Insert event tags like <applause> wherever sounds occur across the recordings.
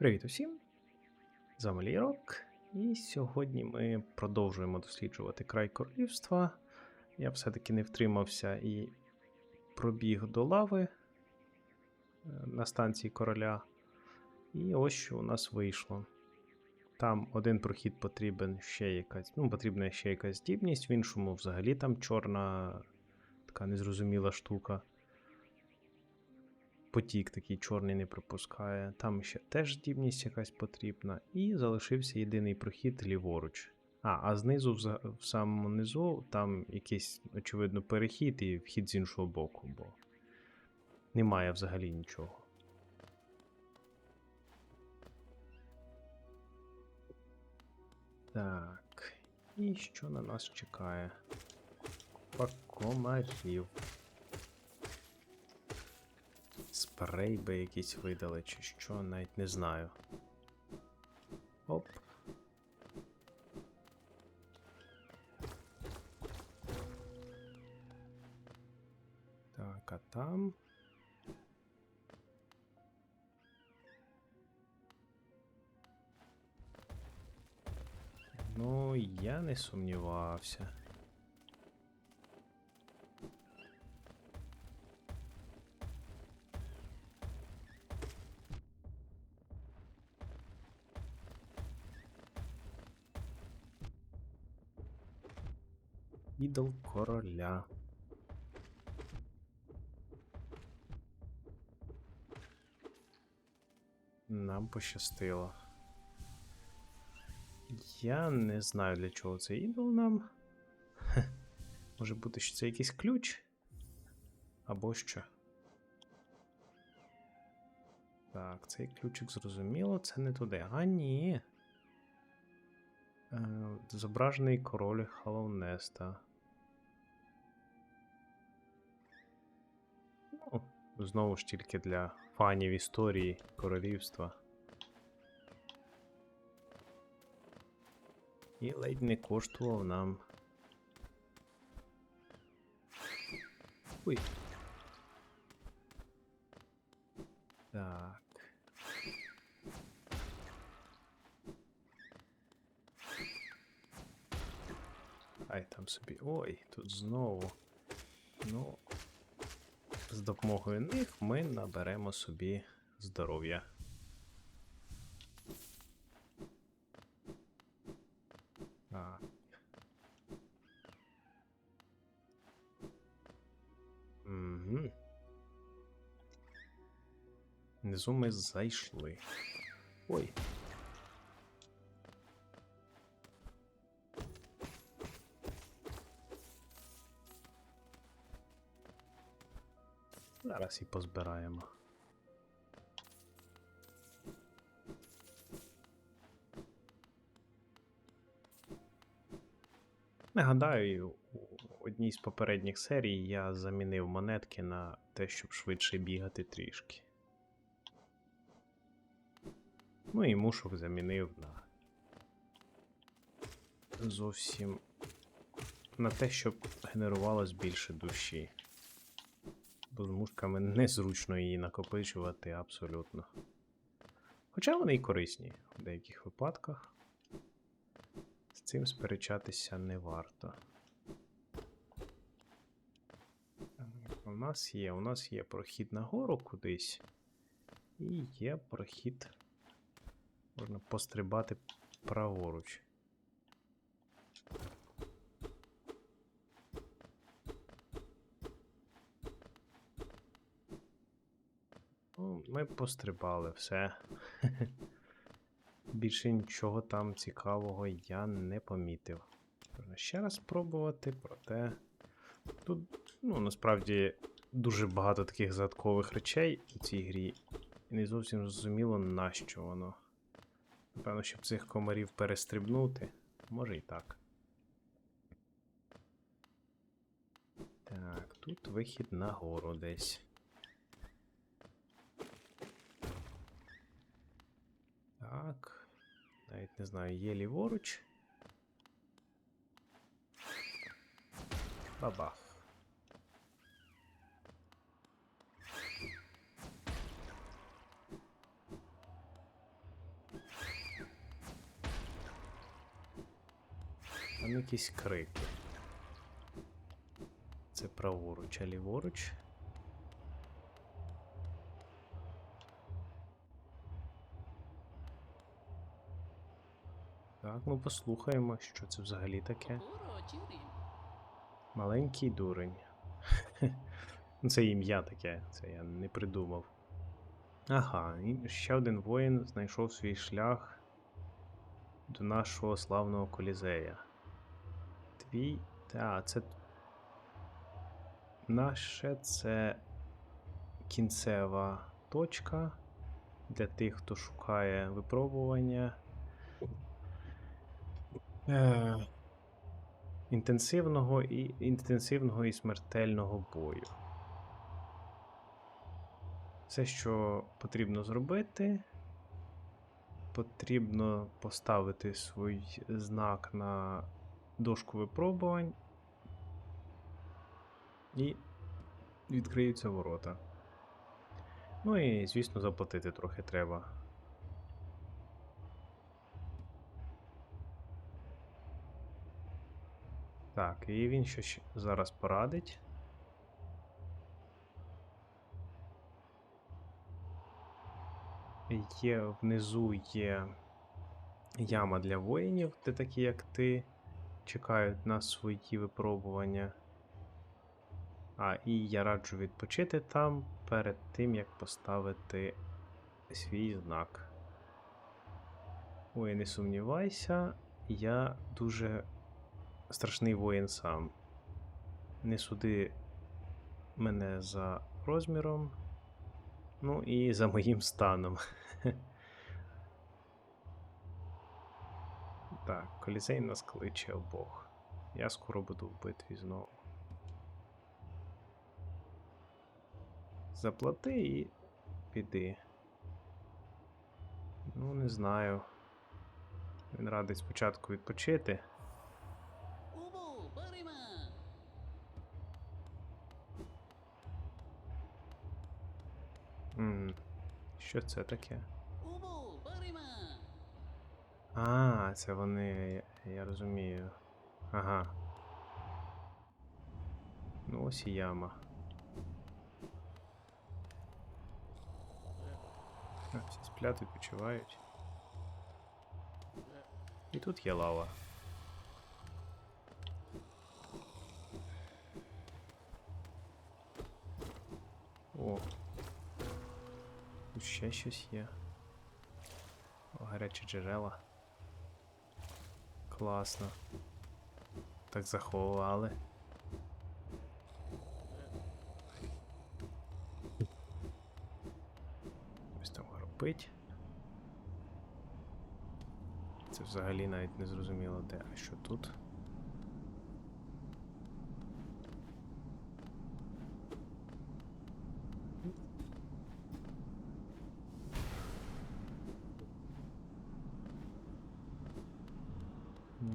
Привіт усім! З вами Лірок. І сьогодні ми продовжуємо досліджувати край королівства. Я все-таки не втримався і пробіг до лави е, на станції короля. І ось що у нас вийшло. Там один прохід потрібен ще якась, ну, потрібна ще якась здібність, в іншому взагалі там чорна, така незрозуміла штука потік такий чорний не пропускає. Там ще теж здібність якась потрібна. І залишився єдиний прохід ліворуч. А, а знизу, в, самому низу, там якийсь, очевидно, перехід і вхід з іншого боку, бо немає взагалі нічого. Так. І що на нас чекає? Купа Спрей би якийсь видали, чи що, навіть не знаю. Оп. Так, а там. Ну, я не сумнівався. Ідол короля. Нам пощастило. Я не знаю, для чого цей ідол нам. Хе. Може бути, що це якийсь ключ? Або що. Так, цей ключик зрозуміло, це не туди. А, ні. Е, Зображений король Халоунеста. знову ж тільки для фанів історії королівства. І ледь не коштував нам. Ой. Так. Ай там собі. Ой, тут знову. Ну, з Допомогою них ми наберемо собі здоров'я. Так. Угу. Внизу ми зайшли. Ой. Зараз і позбираємо. Нагадаю, у одній з попередніх серій я замінив монетки на те, щоб швидше бігати трішки. Ну і мушок замінив на зовсім на те, щоб генерувалось більше душі. З мушками незручно її накопичувати абсолютно. Хоча вони й корисні в деяких випадках. З цим сперечатися не варто. У нас є, у нас є прохід нагору кудись. І є прохід. Можна пострибати праворуч. Ми пострибали все. <laughs> Більше нічого там цікавого я не помітив. Ще раз спробувати, проте тут, ну, насправді, дуже багато таких загадкових речей у цій грі. І не зовсім зрозуміло, нащо воно. Напевно, щоб цих комарів перестрибнути. Може і так. Так, тут вихід нагору десь. знаю, є ліворуч. Бабах. Там ну, якісь крики. Це праворуч, а ліворуч. Так, ну послухаємо, що це взагалі таке. Маленький дурень. <laughs> Це ім'я таке, це я не придумав. Ага, ще один воїн знайшов свій шлях до нашого славного колізея. Твій. Та, це. Наше це кінцева точка для тих, хто шукає випробування. Е, інтенсивного і інтенсивного і смертельного бою. Все, що потрібно зробити, потрібно поставити свій знак на дошку випробувань і відкриються ворота. Ну і, звісно, заплатити трохи треба. Так, і він що ще зараз порадить. Є внизу є яма для воїнів, де такі, як ти, чекають на свої випробування. А, і я раджу відпочити там перед тим, як поставити свій знак. Ой, не сумнівайся, я дуже страшний воїн сам. Не суди мене за розміром, ну і за моїм станом. <laughs> Так, колізей нас кличе обох. Я скоро буду в битві знову. Заплати і піди. Ну, не знаю. Він радий спочатку відпочити. М, Що це таке? А, це вони, я, розумію. Ага. Ну ось і яма. А, всі сплять, відпочивають. І тут є лава. О. Тут ще щось є. О, гарячі джерела. Класно. Так заховали. Ось там гропить. Це взагалі навіть не зрозуміло де, а що тут.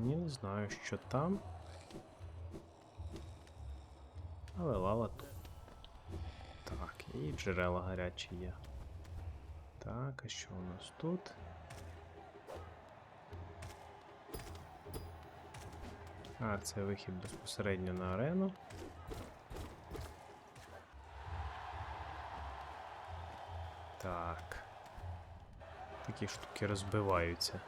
Ні, не знаю, що там. Але лава тут. Так, і джерела гарячі є. Так, а що у нас тут? А, це вихід безпосередньо на арену. Так. Такі штуки розбиваються.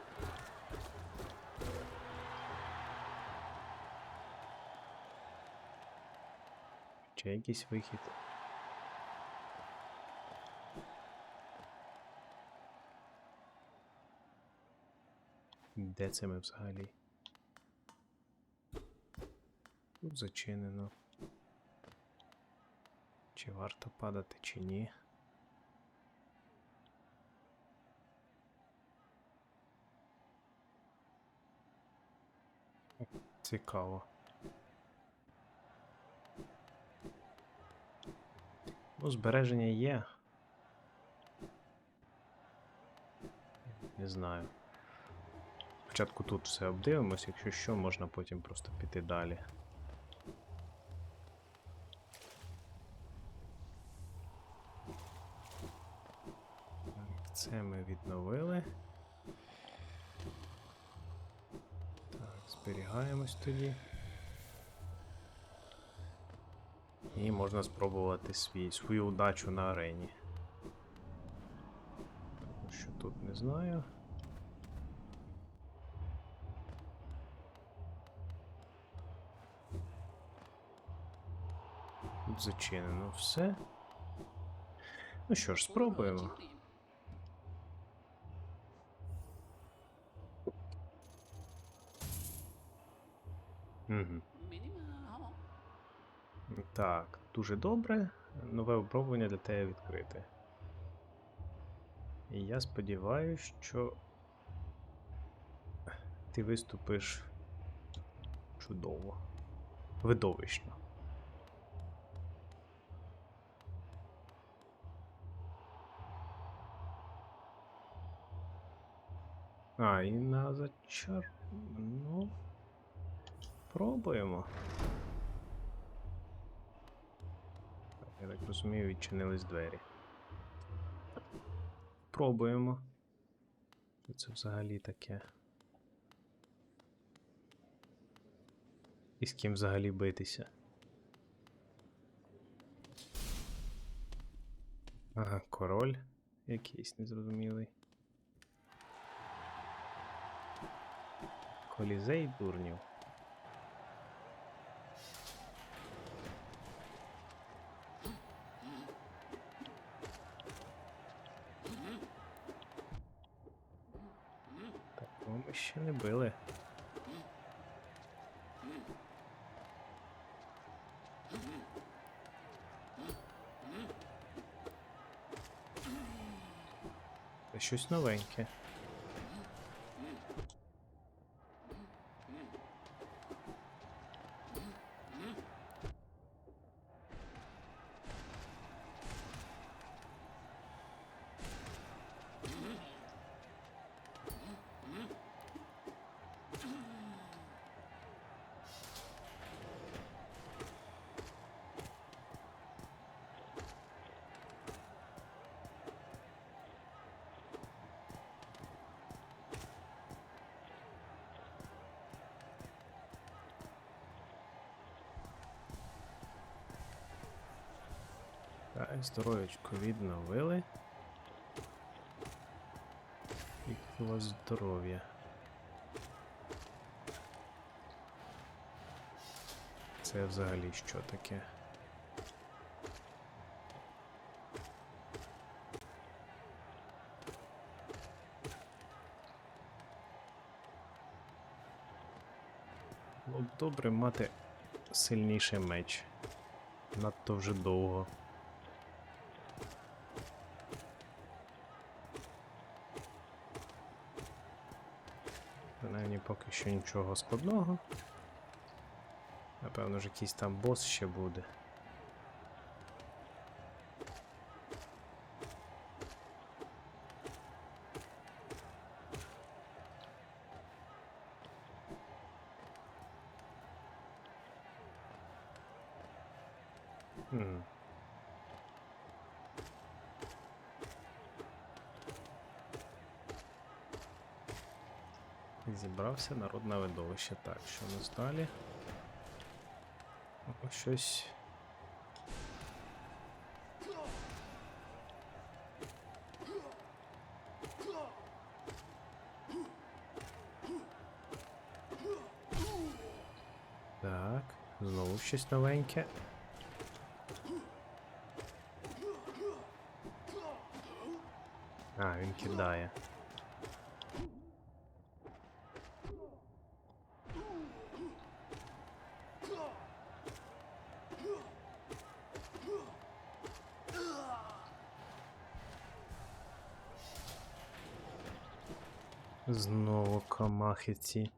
Ще якийсь вихід. Де це ми взагалі? Тут зачинено. Чи варто падати, чи ні? Цікаво. Ну, збереження є. Не знаю. Спочатку тут все обдивимось, якщо що, можна потім просто піти далі. Це ми відновили. Так, Зберігаємось тоді. І можна спробувати свій, свою удачу на арені. Що тут не знаю. Тут зачинено все. Ну що ж, спробуємо. Угу. Так, дуже добре. Нове випробування для тебе відкрите. І я сподіваюся, що ти виступиш чудово. Видовищно. А, і на зачар. Ну. Пробуємо. Я так розумію, відчинились двері. Пробуємо. Що це взагалі таке? І з ким взагалі битися? Ага, король якийсь незрозумілий. Колізей дурнів. Так, ну ми ще не били. Це щось новеньке. Здоров'ячко відновили. Яке у вас здоров'я. Це взагалі що таке? Добре мати сильніший меч. Надто вже довго. Принаймні поки що нічого складного. Напевно ж якийсь там бос ще буде. Зібрався народне видовище. Так, що у нас далі? О, щось. Так, знову щось новеньке. А, він кидає. Камахи ці.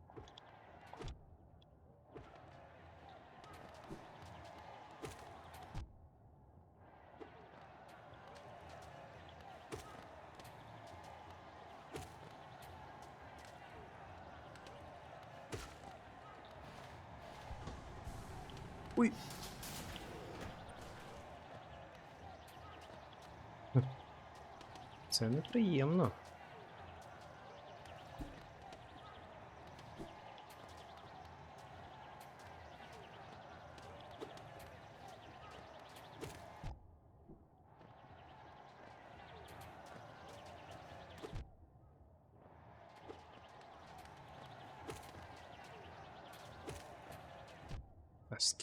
Ой. Це неприємно.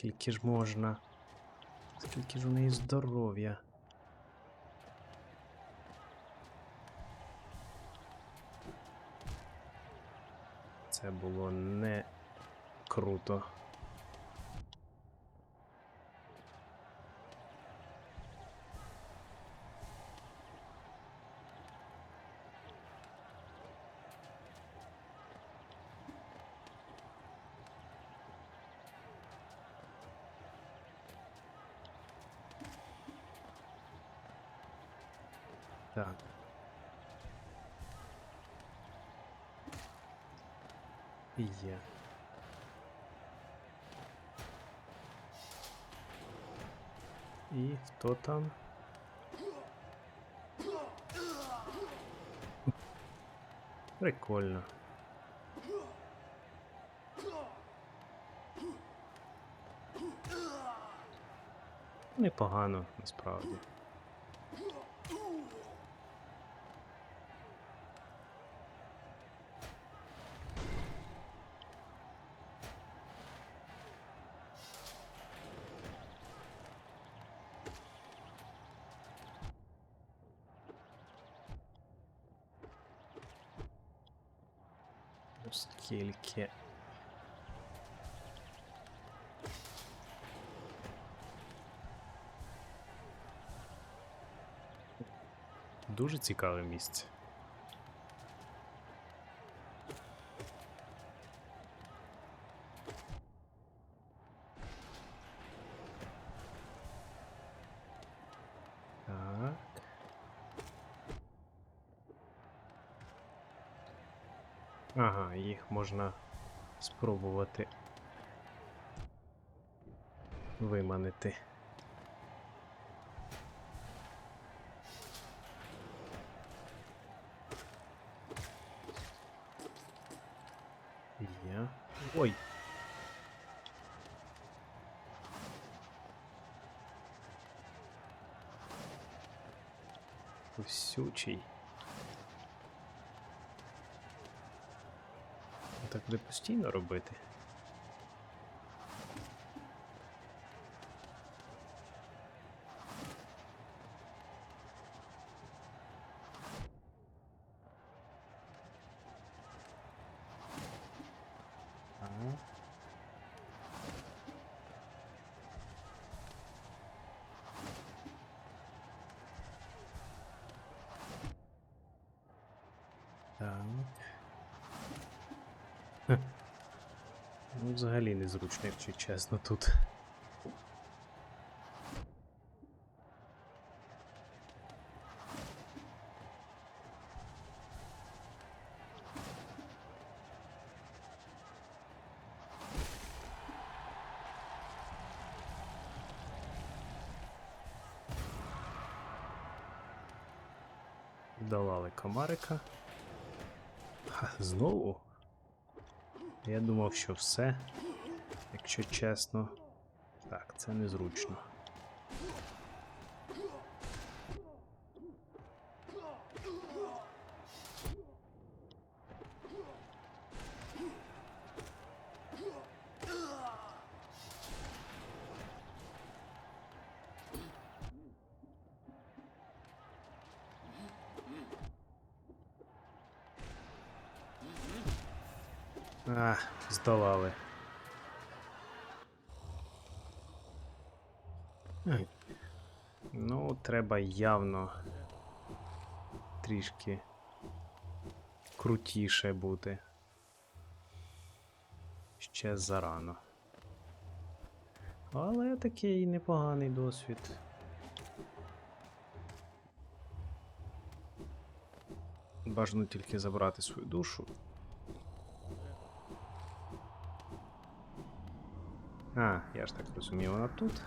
Скільки ж можна? Скільки ж у неї здоров'я? Це було не круто. Так. Є. І хто там? Прикольно. Непогано, насправді. Оскільки. Дуже цікаве місце. Так. Ага, їх можна спробувати виманити. Буде постійно робити. Так. Хе. <laughs> Ну, взагалі незручно, якщо чесно тут. Долали комарика. Знову? Я думав, що все. Якщо чесно. Так, це незручно. А, здолали. Ну, треба явно трішки крутіше бути. Ще зарано. Але такий непоганий досвід. Бажано тільки забрати свою душу. А, я ж так розумію, вона тут.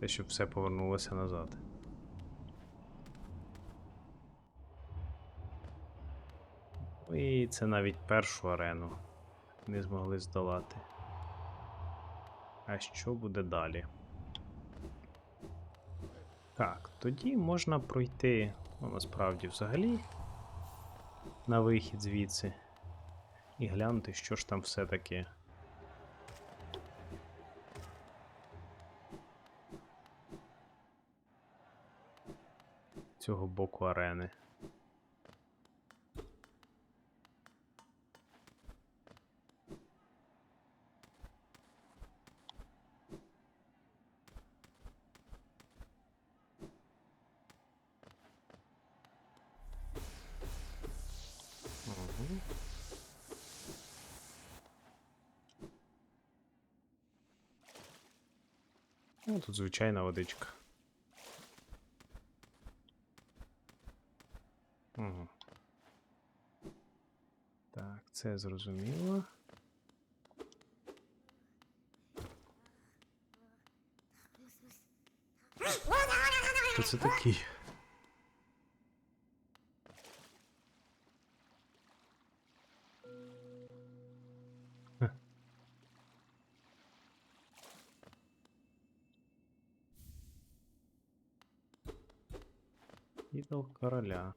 Те, щоб все повернулося назад. Ну, І це навіть першу арену не змогли здолати. А що буде далі? Так, тоді можна пройти, ну насправді взагалі, на вихід звідси і глянути, що ж там все-таки. Цього боку арени. Ну, тут звичайна водичка. Угу. Так, це зрозуміло. Хто це такий? Ідол короля.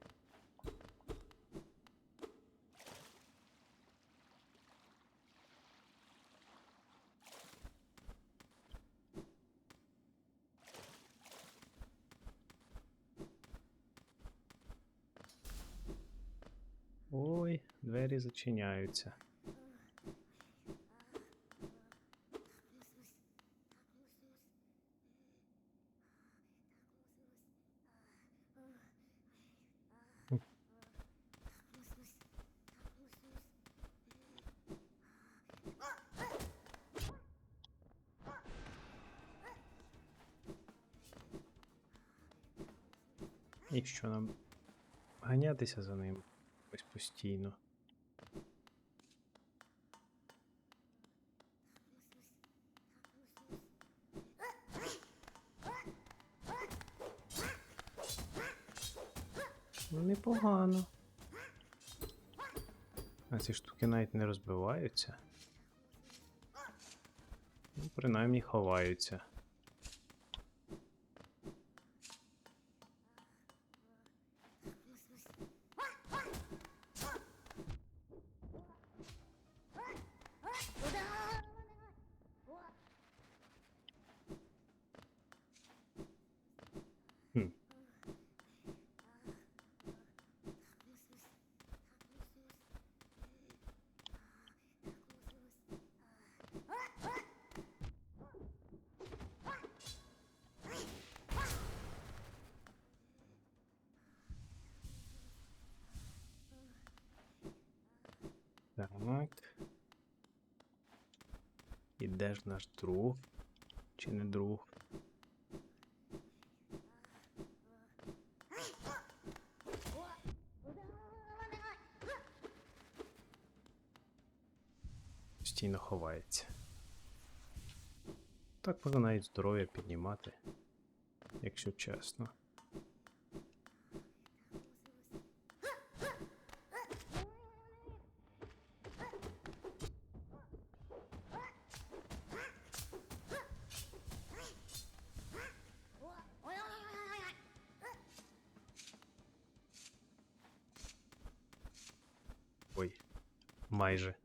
Ой, двері зачиняються. І що нам ганятися за ним ось постійно. Ну, Непогано. А ці штуки навіть не розбиваються. Ну, принаймні ховаються. Так. І де ж наш друг? Чи не друг? Постійно ховається. Так можна навіть здоров'я піднімати, якщо чесно. Майже.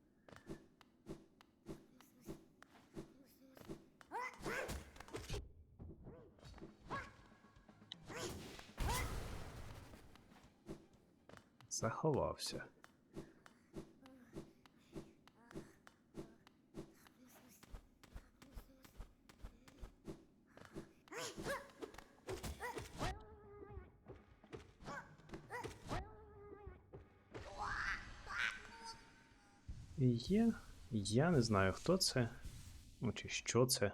Заховався. І Є. Я не знаю, хто це. Ну, чи що це.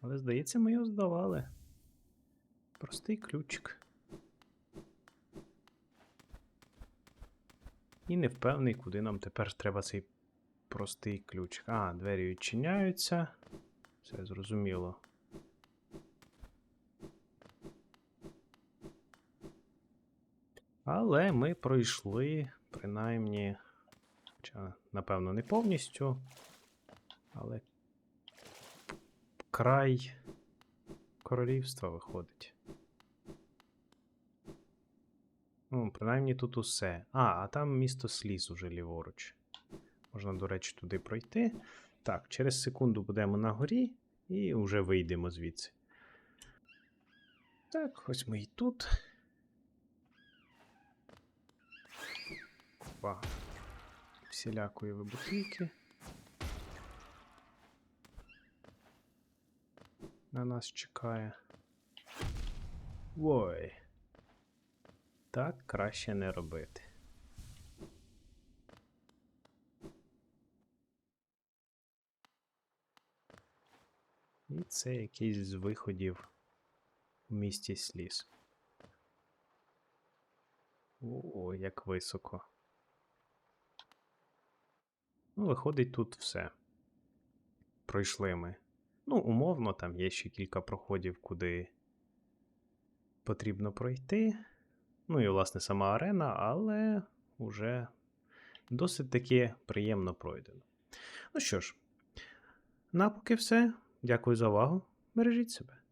Але здається, ми його здавали. Простий ключик. І не впевнений, куди нам тепер треба цей простий ключик. А, двері відчиняються. Все зрозуміло. Але ми пройшли, принаймні, хоча, напевно, не повністю, але край королівства виходить. Ну, принаймні тут усе. А, а там місто сліз уже ліворуч. Можна, до речі, туди пройти. Так, через секунду будемо на горі і вже вийдемо звідси. Так, ось ми і тут. Опа. Всілякої вибухівки. На нас чекає. Ой. Так краще не робити. І це якийсь з виходів в місті сліз. О, як високо. Ну, виходить, тут все. Пройшли ми. Ну, умовно, там є ще кілька проходів, куди потрібно пройти. Ну і, власне, сама арена, але вже досить таки приємно пройдено. Ну що ж, напоки все. Дякую за увагу. Бережіть себе.